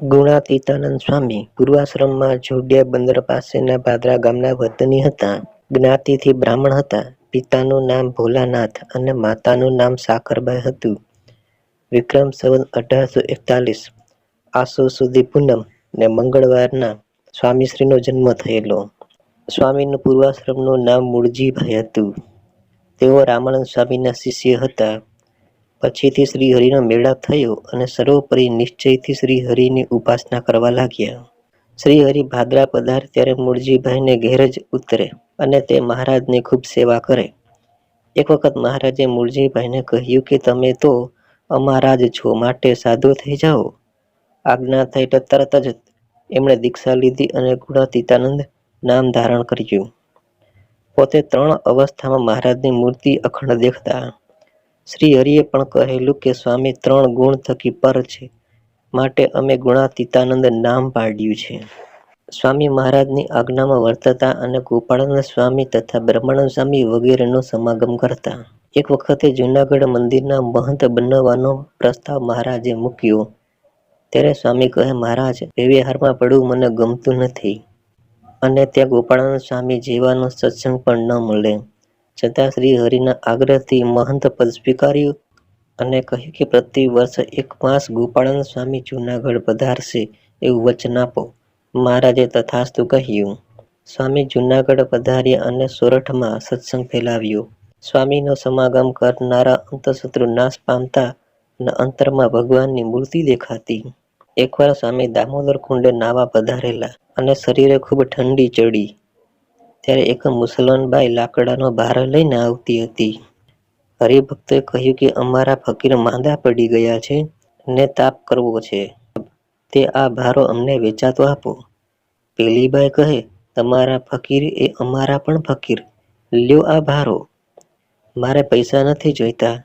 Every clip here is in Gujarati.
ગુણાતીતાનંદ સ્વામી પૂર્વાશ્રમમાં જોડિયા બંદર પાસેના ભાદરા ગામના વતની હતા. જ્ઞાતિથી બ્રાહ્મણ હતા. પિતાનું નામ ભોલાનાથ અને માતાનું નામ સાકરબાઈ હતું. વિક્રમ સંવત અઢારસો એકતાલીસ, આસો સુધી પૂનમ ને મંગળવારના સ્વામીશ્રીનો જન્મ થયેલો. સ્વામીનું પૂર્વાશ્રમનું નામ મૂળજીભાઈ હતું. તેઓ રામાનંદ સ્વામીના શિષ્ય હતા. પછીથી શ્રીહરિનો મેળાપ થયો અને સર્વોપરી નિશ્ચયથી શ્રીહરિની ઉપાસના કરવા લાગ્યા. શ્રીહરિ ભાદરા પધાર ત્યારે મૂળજીભાઈને ઘેર જ ઉતરે અને તે મહારાજની ખૂબ સેવા કરે. એક વખત મહારાજે મૂળજીભાઈને કહ્યું કે, તમે તો અમારા જ છો, માટે સાધુ થઈ જાઓ. આજ્ઞા થઈ તરત જ એમણે દીક્ષા લીધી અને ગુણાતીતાનંદ નામ ધારણ કર્યું. પોતે ત્રણ અવસ્થામાં મહારાજની મૂર્તિ અખંડ દેખતા. શ્રીહરિએ પણ કહેલું કે, સ્વામી, ત્રણ ગુણ થકી પર છે માટે અમે ગુણાતીતાનંદ નામ પાડ્યું છે. સ્વામી મહારાજની આજ્ઞામાં વર્તતા અને ગોપાળાનંદ સ્વામી તથા બ્રહ્માનંદ સ્વામી વગેરેનો સમાગમ કરતા. એક વખતે જૂનાગઢ મંદિરના મહંત બનવાનો પ્રસ્તાવ મહારાજે મૂક્યો ત્યારે સ્વામી કહે, મહારાજ, વ્યવહારમાં પડવું મને ગમતું નથી અને ત્યાં ગોપાળાનંદ સ્વામી જેવાનો સત્સંગ પણ ન મળે. છતાં શ્રીહરિના આગ્રહથી મહંત પદ સ્વીકાર્યું અને કહ્યું કે પ્રતિ વર્ષ એક માસ ગોપાળાનંદ સ્વામી જૂનાગઢ પધારશે એવું વચન આપો. મહારાજે તથાસ્તુ કહ્યું. સ્વામી જૂનાગઢ પધાર્યા અને સોરઠમાં સત્સંગ ફેલાવ્યો. સ્વામીનો સમાગમ કરનારા અંતઃશત્રુ નાશ પામતા અને અંતરમાં ભગવાનની મૂર્તિ દેખાતી. એકવાર સ્વામી દામોદર કુંડે નાવા પધારેલા અને શરીરે ખૂબ ઠંડી ચડી ત્યારે એક મુસલમાન બાઈ લાકડાનો ભારો લઈને આવતી હતી. હરિભક્તોએ કહ્યું કે અમારા ફકીર માંદા પડી ગયા છે ને તાપ કરવો છે. તે આ ભારો અમને વેચાતો આપો. પેલી બાઈ કહે તમારા ફકીર એ અમારા પણ ફકીર, લ્યો આ ભારો. મારે પૈસા નથી જોઈતા.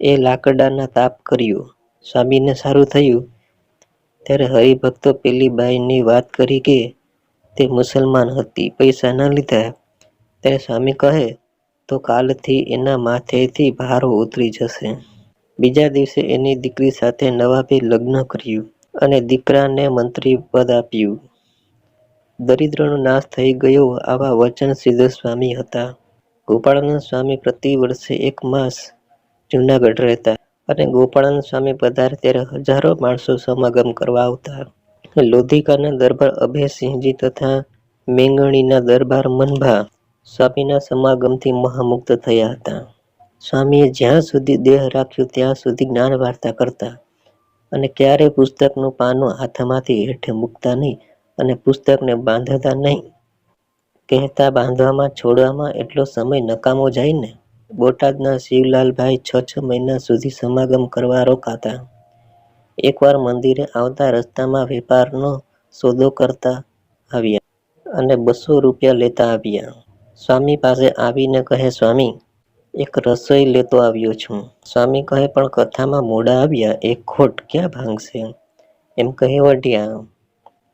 એ લાકડાના તાપ કર્યો. સ્વામીને સારું થયું ત્યારે હરિભક્તો પેલી બાઈની વાત કરી કે તે મુસલમાન હતી, પૈસા ન લીધા ત્યારે સ્વામી કહે, તો કાલથી એના માથેથી ભારો ઉતરી જશે. બીજા દિવસે એની દીકરી સાથે નવાબે લગ્ન કર્યું અને દીકરાને મંત્રી પદ આપ્યું. દરિદ્રનો નાશ થઈ ગયો આવા વચન સિદ્ધ સ્વામી હતા. ગોપાળાનંદ સ્વામી પ્રતિ વર્ષે એક માસ જૂનાગઢ રહેતા અને ગોપાળાનંદ સ્વામી પધારે ત્યારે હજારો માણસો સમાગમ કરવા આવતા. લોધિકાના દરબાર અભયસિંહજી તથા મેંગણીના દરબાર મનભા સ્વામીના સમાગમથી મહામુક્ત થયા હતા. સ્વામીએ જ્યાં સુધી દેહ રાખ્યો ત્યાં સુધી જ્ઞાન વાર્તા કરતા અને ક્યારેય પુસ્તકનું પાનું હાથમાંથી હેઠે મૂકતા નહીં અને પુસ્તકને બાંધતા નહીં. કહેતા બાંધવામાં છોડવામાં એટલો સમય નકામો જાય ને! બોટાદના શિવલાલભાઈ છ છ મહિના સુધી સમાગમ કરવા રોકાતા. એકવાર મંદિરે આવતા રસ્તામાં વેપારનો સોદો કરતા આવ્યા અને બસો રૂપિયા લેતા આવ્યા. સ્વામી પાસે આવીને કહે, સ્વામી! એક રસોઈ લેતો આવ્યો છું. સ્વામી કહે, પણ કથામાં મોડા આવ્યા એ ખોટ ક્યાં ભાંગશે? એમ કહી, વઢ્યા.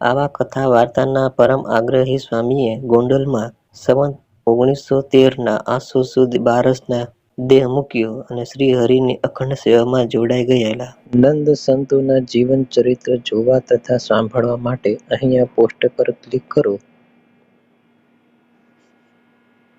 આવા કથા વાર્તાના પરમ આગ્રહી સ્વામીએ ગોંડલમાં સંવત ઓગણીસો તેરના આસુ સુદ બારસના દેહ મૂક્યો અને શ્રી હરિની અખંડ સેવામાં જોડાઈ ગયેલા. નંદ સંતોના જીવન ચરિત્ર જોવા તથા સાંભળવા માટે અહીંયા પોસ્ટ પર ક્લિક કરો